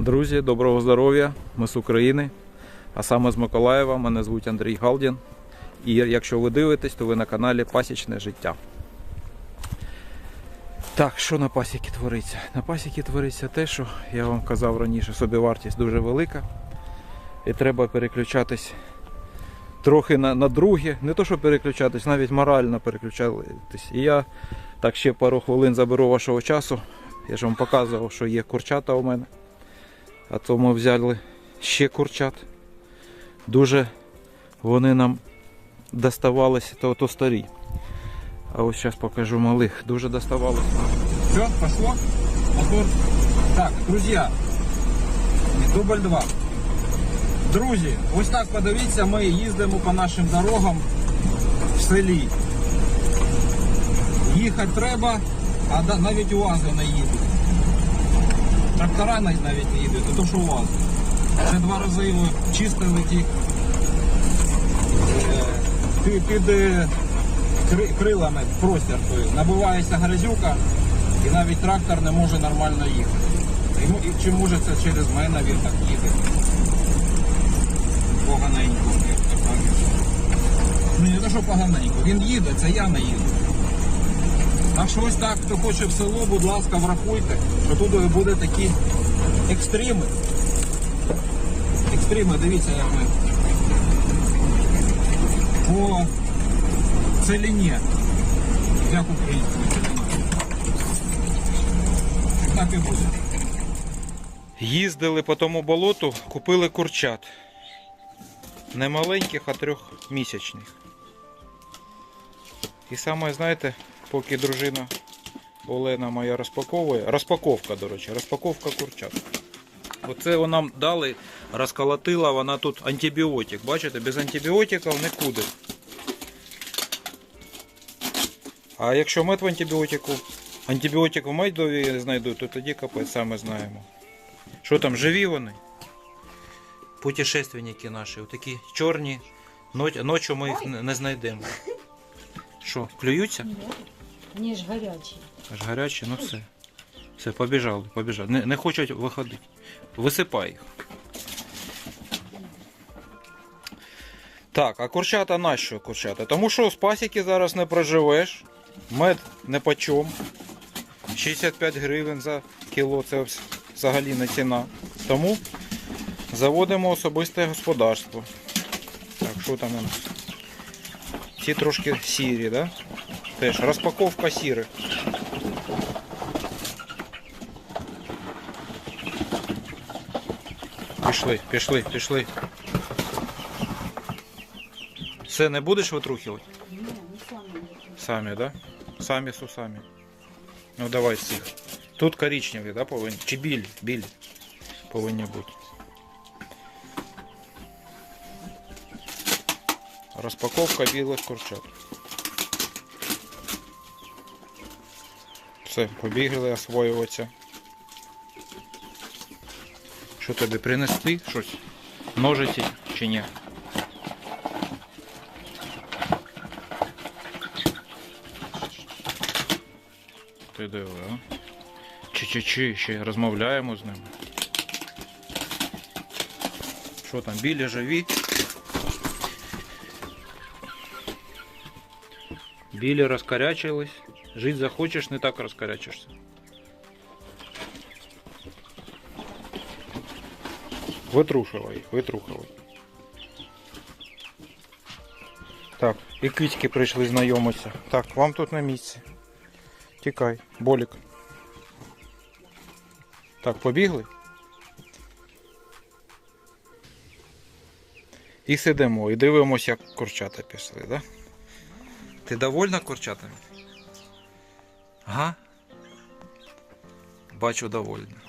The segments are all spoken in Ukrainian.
Друзі, доброго здоров'я! Ми з України, а саме з Миколаєва. Мене звуть Андрій Галдін. І якщо ви дивитесь, то ви на каналі Пасічне життя. Так, що на пасіки твориться? На пасіки твориться те, що я вам казав раніше, собівартість дуже велика. І треба переключатись трохи на, на друге. Не то, що переключатись, навіть морально переключатись. І я так ще пару хвилин заберу вашого часу. Я ж вам показував, що є курчата у мене. А то ми взяли ще курчат. Дуже вони нам доставалися, то, то старі. А ось зараз покажу малих. Дуже доставалося. Все, пошло. Мотор. Так, друзья, дубль 2. Друзі, ось так подивіться, ми їздимо по нашим дорогам в селі. Їхати треба, а навіть УАЗи не їдуть. Трактора навіть не їдуть, то що УАЗ. Вже два рази його чистили ті е, під, під е, крилами простір той. Набувається грязюка і навіть трактор не може нормально їхати. І чи може це через мене він так їде? Поганенько, як то кажуть. Ну не те, що поганенько, він їде, це я не їду. Так що ось так, хто хоче в село, будь ласка, врахуйте, що тут буде такі екстрими. Екстрими, дивіться, як ми по целині. Як українською. Так і буде. Їздили по тому болоту, купили курчат. Не маленьких, а трьохмісячних. І саме, знаєте, поки дружина Олена моя розпаковує. Розпаковка, до речі, розпаковка курчат. Оце нам дали, розколотила вона тут антибіотик. Бачите, без антибіотиків нікуди. А якщо мед в антибіотику, антибіотик в медові знайдуть, то тоді капець саме знаємо. Що там, живі вони? Путешественники наші, такі чорні. Ноч- Ночі ми їх не не знайдемо. Що, клюються? Ні, вони ж гарячі. Аж гарячі, ну все. Все, побіжали, побіжали. Не, не хочуть виходити. Висипай їх. Так, а курчата нащо курчата? Тому що з пасіки зараз не проживеш. Мед не почом. 65 гривень за кіло це взагалі не ціна. Тому заводимо особисте господарство. Так, що там у нас? Ці трошки сірі, да? Теж розпаковка сірих. Пішли, пішли, пішли. Все, не будеш витрухувати? Ні, не самі. Самі, да? Самі з усами. Ну давай цих. Тут коричневі, да, повинні? Чи білі? Білі повинні бути. Розпаковка білих курчат. Все, побігли освоюватися. Що тобі принести щось? Ножиці чи ні? Ти диви, а? Чи-чи-чи, ще розмовляємо з ними. Що там, білі живі? Білі розкарячились. Жити захочеш, не так розкарячишся. Витрушувай, їх. Так, і кицьки прийшли знайомитися. Так, вам тут на місці. Тікай, болік. Так, побігли. І сидимо, і дивимося, як курчата пішли, да? Ти довольна курчатами? Ага. Бачу довольна.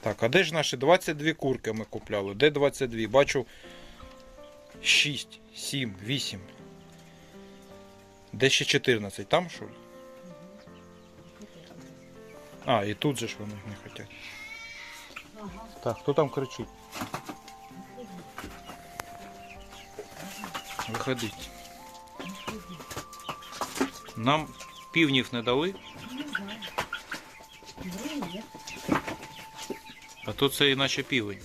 Так, а де ж наші 22 курки ми купляли? Де 22? Бачу 6, 7, 8. Де ще 14? Там що? А, і тут же ж вони не хочуть. Так, хто там кричить? Виходить. Нам півнів не дали. А тут це іначе півень.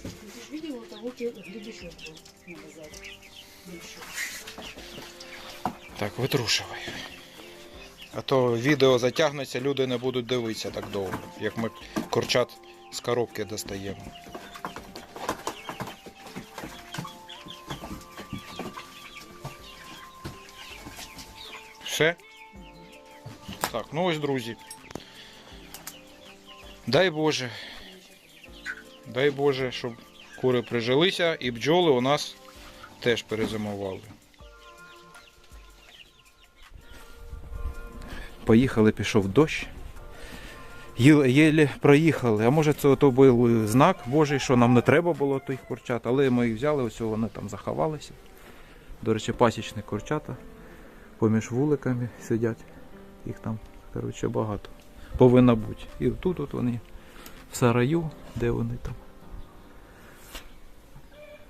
Так, витрушивай. А то відео затягнеться, люди не будуть дивитися так довго, як ми курчат з коробки достаємо. Все? Так, ну ось, друзі. Дай Боже. Дай Боже, щоб кури прижилися і бджоли у нас теж перезимували. Поїхали, пішов дощ. Єлі проїхали. А може це то був знак Божий, що нам не треба було тих курчат, але ми їх взяли, ось вони там заховалися. До речі, пасічні курчата поміж вуликами сидять. Їх там, коротше, багато. Повинно бути. І тут от вони в сараю, де вони там.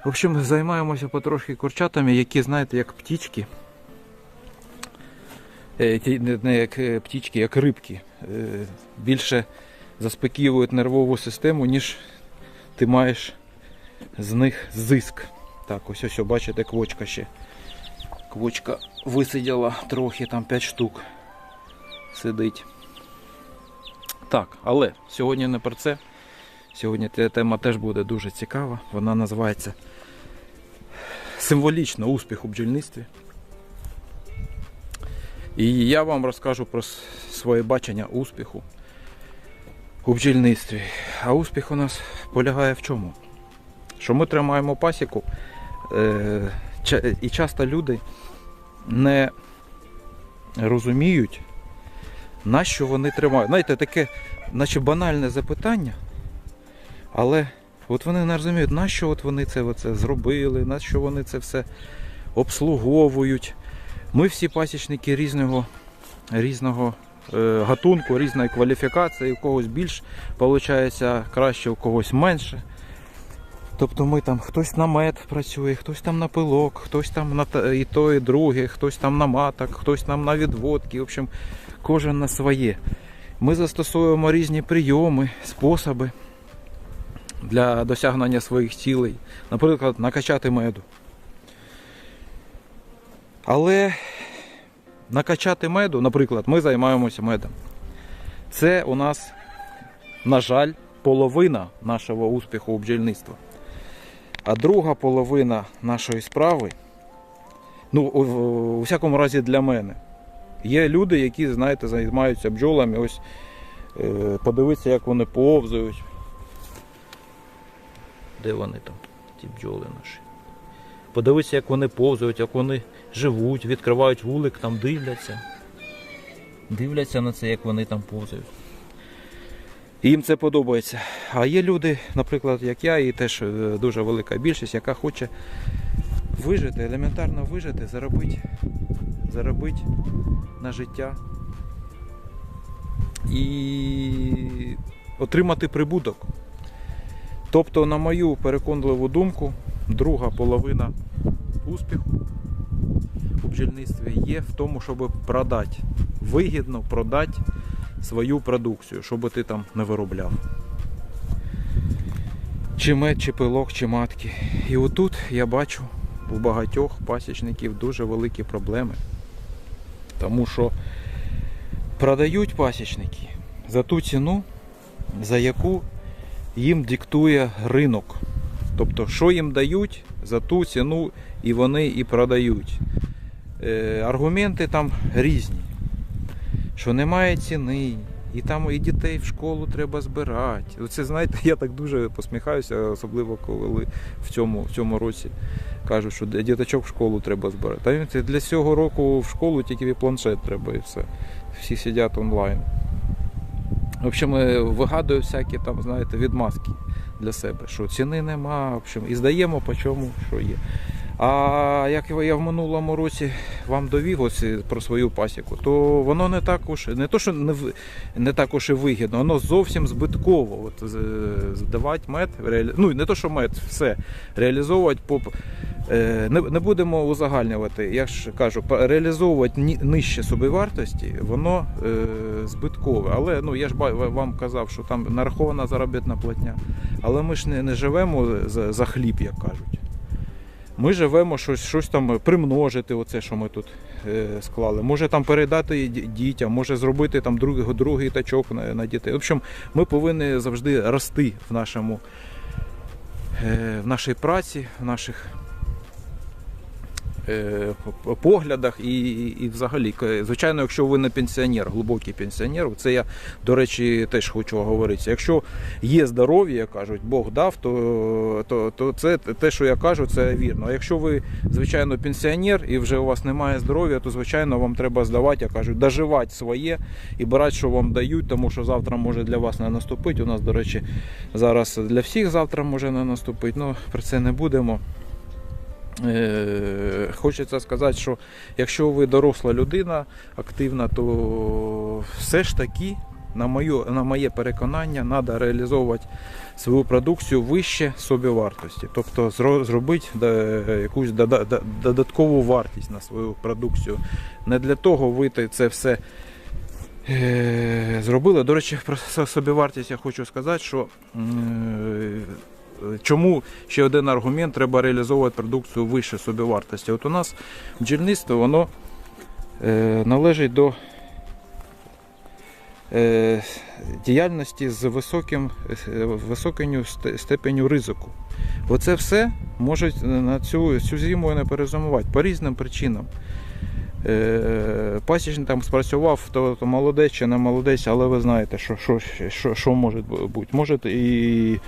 В общем, займаємося потрошки курчатами, які, знаєте, як птічки. Е, не, як е, птічки, як рибки. Е, Більше заспокоюють нервову систему, ніж ти маєш з них зиск. Так, ось ось, бачите, квочка ще. Квочка висиділа трохи, там 5 штук сидить. Так, але сьогодні не про це. Сьогодні тема теж буде дуже цікава. Вона називається Символічно успіх у бджільництві. І я вам розкажу про своє бачення успіху у бджільництві. А успіх у нас полягає в чому? Що ми тримаємо пасіку, е, і часто люди не розуміють, на що вони тримають. Знаєте, таке, наче банальне запитання, але от вони не розуміють, на що от вони це оце зробили, на що вони це все обслуговують. Ми всі пасічники різного, різного е, гатунку, різної кваліфікації, у когось більш виходить краще, у когось менше. Тобто ми там хтось на мед працює, хтось там на пилок, хтось там на і то, і друге, хтось там на маток, хтось там на відводки. В общем, кожен на своє. Ми застосовуємо різні прийоми, способи для досягнення своїх цілей. Наприклад, накачати меду. Але накачати меду, наприклад, ми займаємося медом. Це у нас, на жаль, половина нашого успіху у бджільництва. А друга половина нашої справи, ну, у, всякому разі для мене, є люди, які, знаєте, займаються бджолами. Ось е, подивитися, як вони повзають. Де вони там, ті бджоли наші? Подивитися, як вони повзають, як вони живуть, відкривають вулик, там дивляться. Дивляться на це, як вони там повзають. Їм це подобається. А є люди, наприклад, як я, і теж е, дуже велика більшість, яка хоче вижити, елементарно вижити, заробити, заробити на життя і отримати прибуток. Тобто, на мою переконливу думку, друга половина успіху у бджільництві є в тому, щоб продати, вигідно продати свою продукцію, щоб ти там не виробляв. Чи мед, чи пилок, чи матки. І отут я бачу у багатьох пасічників дуже великі проблеми. Тому що продають пасічники за ту ціну, за яку їм диктує ринок. Тобто, що їм дають за ту ціну, і вони і продають. Е, аргументи там різні. Що немає ціни, і там і дітей в школу треба збирати. Оце, знаєте, я так дуже посміхаюся, особливо коли в цьому, в цьому році кажуть, що діточок в школу треба збирати. Та він для цього року в школу тільки планшет треба і все. Всі сидять онлайн. В общем, е, вигадую всякі там, знаєте, відмазки для себе, що ціни нема, в общем, і здаємо по чому, що є. А як я в минулому році вам довів ось про свою пасіку, то воно не так уж не то, що не, не так уж і вигідно, воно зовсім збитково. От здавати мед, реалі... ну не то, що мед, все реалізовувати по е, не, не будемо узагальнювати. Я ж кажу, реалізовувати нижче собівартості, воно е, збиткове. Але ну я ж вам казав, що там нарахована заробітна платня. Але ми ж не, не живемо за, за хліб, як кажуть. Ми живемо щось, щось там примножити, оце, що ми тут е, склали. Може там передати дітям, може зробити там другий, другий тачок на, на дітей. В общем, ми повинні завжди рости в нашому е, в нашій праці, в наших е, поглядах і, і, взагалі. Звичайно, якщо ви не пенсіонер, глибокий пенсіонер, це я, до речі, теж хочу говорити. Якщо є здоров'я, як кажуть, Бог дав, то, то, то це те, що я кажу, це вірно. А якщо ви, звичайно, пенсіонер і вже у вас немає здоров'я, то звичайно вам треба здавати, я кажу, доживати своє і брати, що вам дають, тому що завтра може для вас не наступити. У нас, до речі, зараз для всіх завтра може не наступити. Ну про це не будемо. Е, Хочеться сказати, що якщо ви доросла людина активна, то все ж таки, на моє, на моє переконання, треба реалізовувати свою продукцію вище собівартості. Тобто зробити якусь додаткову вартість на свою продукцію. Не для того ви це все е, зробили. До речі, про собівартість я хочу сказати, що чому ще один аргумент треба реалізовувати продукцію вище собівартості. От у нас бджільництво воно е, належить до е, діяльності з високим, е, високою сте- степеню ризику. Оце все можуть на цю, цю зиму не перезимувати по різним причинам. Е, Пасічник там спрацював, то, то молодець чи не молодець, але ви знаєте, що, що, що, що може бути. Може і,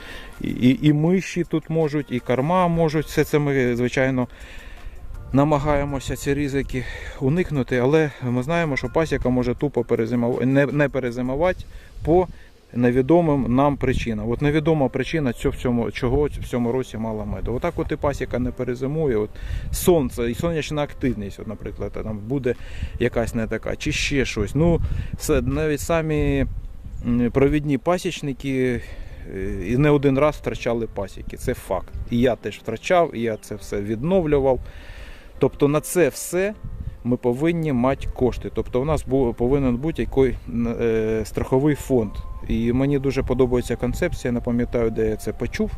і, і миші тут можуть, і корма можуть. Все це ми, звичайно, намагаємося ці ризики уникнути, але ми знаємо, що пасіка може тупо перезимувати, не, не перезимувати по невідомим нам причинам. От невідома причина цього, цьому, чого в цьому році мало меду. Отак от і пасіка не перезимує. От сонце і сонячна активність, от, наприклад, там буде якась не така, чи ще щось. Ну, навіть самі провідні пасічники е, і не один раз втрачали пасіки. Це факт. І я теж втрачав, і я це все відновлював. Тобто на це все ми повинні мати кошти. Тобто у нас повинен бути який е, страховий фонд. І мені дуже подобається концепція, не пам'ятаю, де я це почув.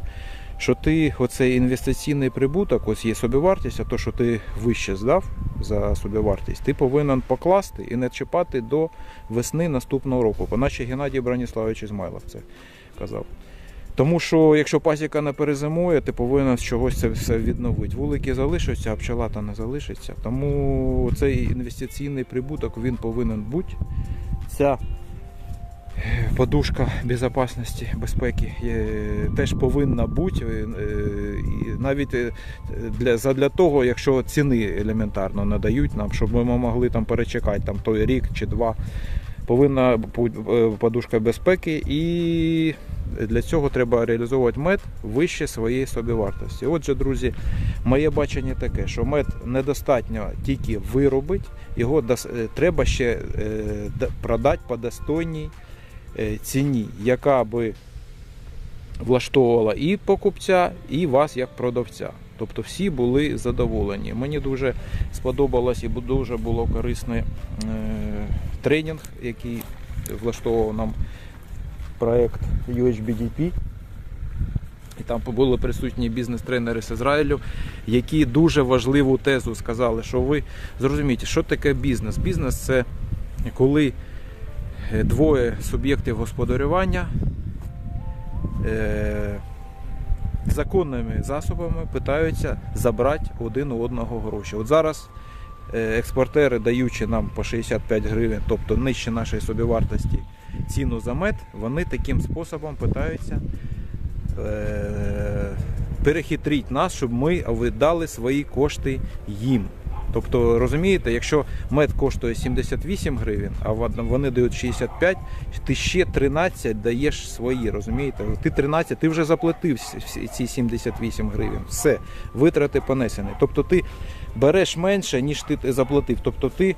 Що ти оцей інвестиційний прибуток, ось є собівартість, а то, що ти вище здав за собівартість, ти повинен покласти і не чіпати до весни наступного року. Бо наче Геннадій Браніславович Ізмайлов це казав. Тому що якщо пасіка не перезимує, ти повинен з чогось це все відновити. Вулики залишаться, а пчела та не залишиться. Тому цей інвестиційний прибуток він повинен бути. Ця е, подушка безпечності, безпеки теж повинна бути. е, І навіть е, для, задля того, якщо ціни елементарно надають нам, щоб ми могли там перечекати там, той рік чи два. Повинна е, подушка безпеки, і для цього треба реалізовувати мед вище своєї собівартості. Отже, друзі, моє бачення таке, що мед недостатньо тільки виробити, його е, треба ще е, продати по достойній ціні, яка би влаштовувала і покупця, і вас як продавця. Тобто всі були задоволені. Мені дуже сподобалось і дуже було корисний е, тренінг, який влаштовував нам проект UHBDP. І там були присутні бізнес-тренери з Ізраїлю, які дуже важливу тезу сказали, що ви зрозумієте, що таке бізнес. Бізнес це коли е, двоє суб'єктів господарювання е, законними засобами питаються забрати один у одного гроші. От зараз експортери, даючи нам по 65 гривень, тобто нижче нашої собівартості ціну за мед, вони таким способом питаються е, перехитрити нас, щоб ми видали свої кошти їм. Тобто, розумієте, якщо мед коштує 78 гривень, а вони дають 65, ти ще 13 даєш свої, розумієте? Ти 13, ти вже заплатив ці 78 гривень. Все, витрати понесені. Тобто ти береш менше, ніж ти заплатив. Тобто ти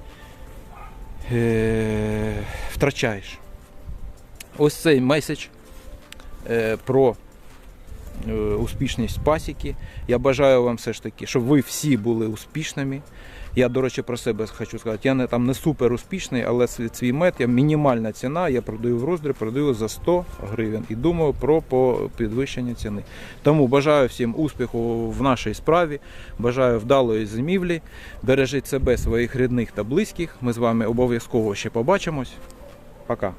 е- втрачаєш. Ось цей меседж е- про успішність пасіки. Я бажаю вам все ж таки, щоб ви всі були успішними. Я, до речі, про себе хочу сказати. Я не там не супер успішний, але свій мед, я мінімальна ціна, я продаю в роздріб, продаю за 100 гривень і думаю про підвищення ціни. Тому бажаю всім успіху в нашій справі, бажаю вдалої зимівлі. Бережіть себе, своїх рідних та близьких. Ми з вами обов'язково ще побачимось. Пока.